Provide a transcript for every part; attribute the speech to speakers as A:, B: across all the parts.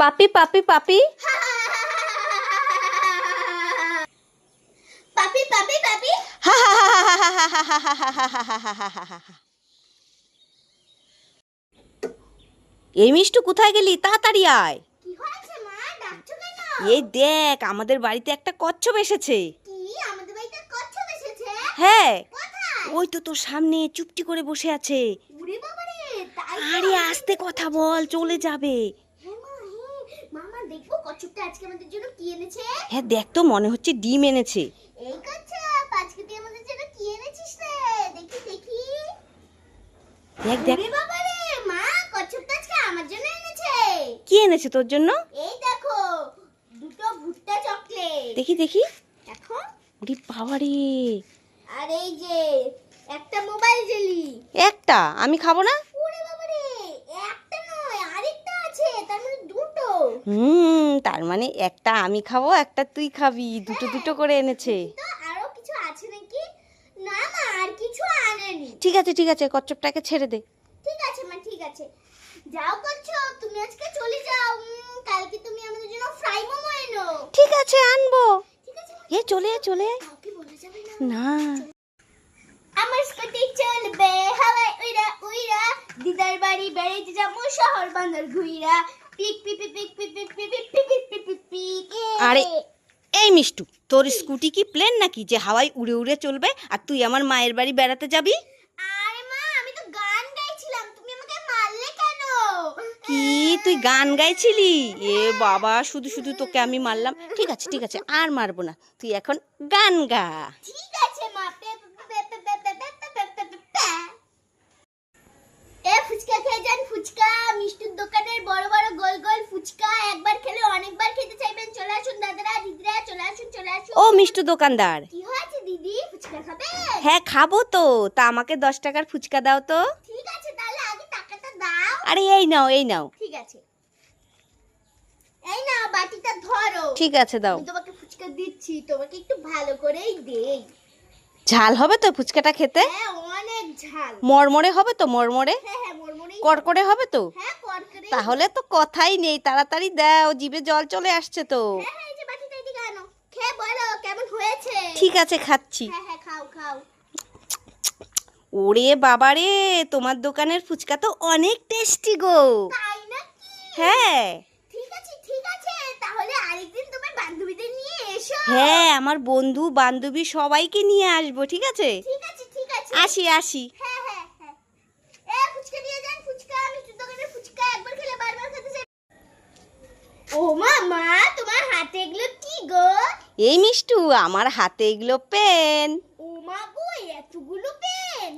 A: পাপি পাপি পাপি।
B: পাপি পাপি পাপি।
A: এই মিষ্টু কোথায় গেলি? তাড়াতাড়ি আয়। এই দেখ আমাদের বাড়িতে একটা কচ্ছপ এসেছে।
B: কি? আমাদের বাড়িতে কচ্ছপ এসেছে?
A: হ্যাঁ। ওই তো তোর সামনে চুপটি করে বসে আছে? আরে আস্তে কথা বল চলে যাবে
B: হ্যাঁ মা হ্যাঁ মামা দেখব কচ্ছপটা আজকে আমাদের জন্য কি এনেছে?
A: হ্যাঁ দেখ তো মনে হচ্ছে ডিম এনেছে।
B: এই কচ্ছপ আজকে তুই আমাদের জন্য কি এনেছিস রে? দেখি দেখি।
A: দেখ দেখ।
B: উড়ে বাবারে মা কচ্ছপটা আজকে আমার জন্য এনেছে।
A: কি এনেছে তোর জন্য?
B: এই দেখো দুটো ভুট্টা চকলেট।
A: দেখি দেখি।
B: দেখো
A: ওরে বাবারে।
B: আর এই যে একটা মোবাইল জেলি।
A: একটা আমি খাব না
B: ওরে বাবারে একটা নয় আরেকটা আছে তার মানে দুটো
A: হুম তার মানে একটা আমি খাব একটা তুই খাবি দুটো দুটো করে এনেছে।
B: আরও কিছু আছে নাকি? না মা আর কিছু আনেনি।
A: ঠিক আছে ঠিক আছে কচ্ছপটাকে ছেড়ে দে।
B: ঠিক আছে মা ঠিক আছে। যাও তুমি আজকে চলে যাও। কালকে তুমি আমাদের জন্য ফ্রাই মোমো এনো।
A: ঠিক আছে আনব? এ চলে আয় চলে আয়।
B: কাউকে বলা যাবে না।
A: না।
B: আমার স্কুটি চলবে হাওয়ায় উইরা উইরা। দিদার বাড়ি বেড়াইতে যাব শহর বান্দর ঘুইরা।
A: আরে এই মিষ্টু তোর স্কুটি কি প্লেন নাকি যে হাওয়ায় উড়ে উড়ে চলবে আর তুই আমার মায়ের বাড়ি বেড়াতে যাবি কি তুই গান গাইছিলি এ বাবা শুধু শুধু তোকে আমি মারলাম ঠিক আছে ঠিক আছে আর মারবো না তুই এখন গান গা
B: ঠিক আছে
A: মিষ্টু দোকানদার।
B: কি হয়েছে দিদি? ফুচকা খাবে?
A: হ্যাঁ খাব তো। তা আমাকে দশ টাকার ফুচকা দাও তো।
B: ঠিক আছে তাহলে আগে টাকাটা দাও।
A: আরে এই নাও এই নাও।
B: ঠিক আছে। এই না বাটিটা ধরো।
A: ঠিক আছে দাও।
B: আমি তোমাকে ফুচকা দিচ্ছি তোমাকে একটু ভালো করেই দেই।
A: ঝাল হবে তো ফুচকাটা খেতে?
B: হ্যাঁ অনেক ঝাল।
A: মরমরে হবে তো মরমরে?
B: হ্যাঁ হ্যাঁ মরমরেই
A: কড়কড়ে হবে তো?
B: হ্যাঁ করকরে
A: তাহলে তো কথাই নেই তাড়াতাড়ি দাও জিভে জল চলে আসছে তো।
B: হ্যাঁ হ্যাঁ
A: ঠিক আছে খাচ্ছি। ওরে বাবা রে তোমার দোকানের ফুচকা তো অনেক টেস্টি গো। হ্যাঁ। হ্যাঁ আমার বন্ধু বান্ধবী সবাইকে নিয়ে আসব ঠিক আছে? আসি আসি। এই মিষ্টু আমার হাতে এগুলো পেন।
B: এতগুলো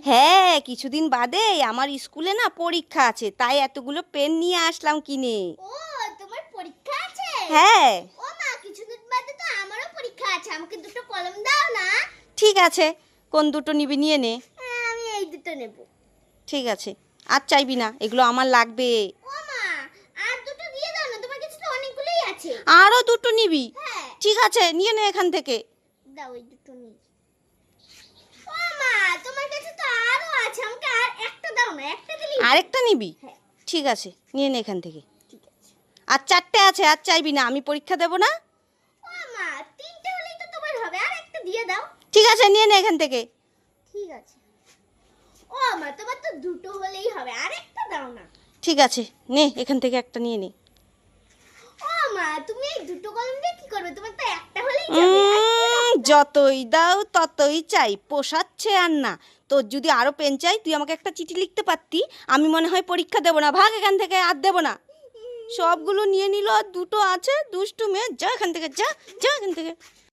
A: হ্যাঁ কিছুদিন বাদে আমার স্কুলে না পরীক্ষা আছে তাই এতগুলো পেন নিয়ে আসলাম কিনে।
B: ও তোমার পরীক্ষা আছে?
A: হ্যাঁ।
B: ও মা কিছুদিন বাদে তো আমারও পরীক্ষা আছে আমাকে দুটো কলম দাও না।
A: ঠিক আছে কোন দুটো নিবি নিয়ে নে।
B: হ্যাঁ, আমি এই দুটো নেব।
A: ঠিক আছে আর চাইবি না এগুলো আমার লাগবে।
B: ও মা আর দুটো দিয়ে দাও না তোমার কাছে তো অনেকগুলোই আছে।
A: আরও দুটো নিবি?
B: হ্যাঁ
A: ঠিক আছে নিয়ে নে এখান থেকে।
B: দাও এই দুটো মা তোমার কাছে তো আরও আছে আমাকে আর একটা দাও না একটা দিলেই
A: আরেকটা নিবি?
B: হ্যাঁ।
A: ঠিক আছে নিয়ে নে এখান থেকে।
B: ঠিক আছে।
A: আর চারটে আছে আর চাইবি না আমি পরীক্ষা দেবো না?
B: ও মা তিনটে হলেই তো তোমার হবে আর একটা দিয়ে দাও।
A: ঠিক আছে নিয়ে নে এখান থেকে।
B: ঠিক আছে। ও মা তোমার তো দুটো হলেই হবে আর একটা দাও না।
A: ঠিক আছে নে এখান থেকে একটা নিয়ে নে।
B: ও মা তুমি এই দুটো কলম দিয়ে কি করবে তোমার তো একটা হলেই যাবে আর কি
A: উম, যতই দাও, ততই চাই। পোষাচ্ছে আর না। তোর যদি আরও পেন চাই, তুই আমাকে একটা চিঠি লিখতে পারতি। আমি মনে হয় পরীক্ষা দেবো না। ভাগ এখান থেকে আর দেবো না। সবগুলো নিয়ে নিল আর দুটো আছে দুষ্টু মেয়ে যা এখান থেকে, যা যা এখান থেকে।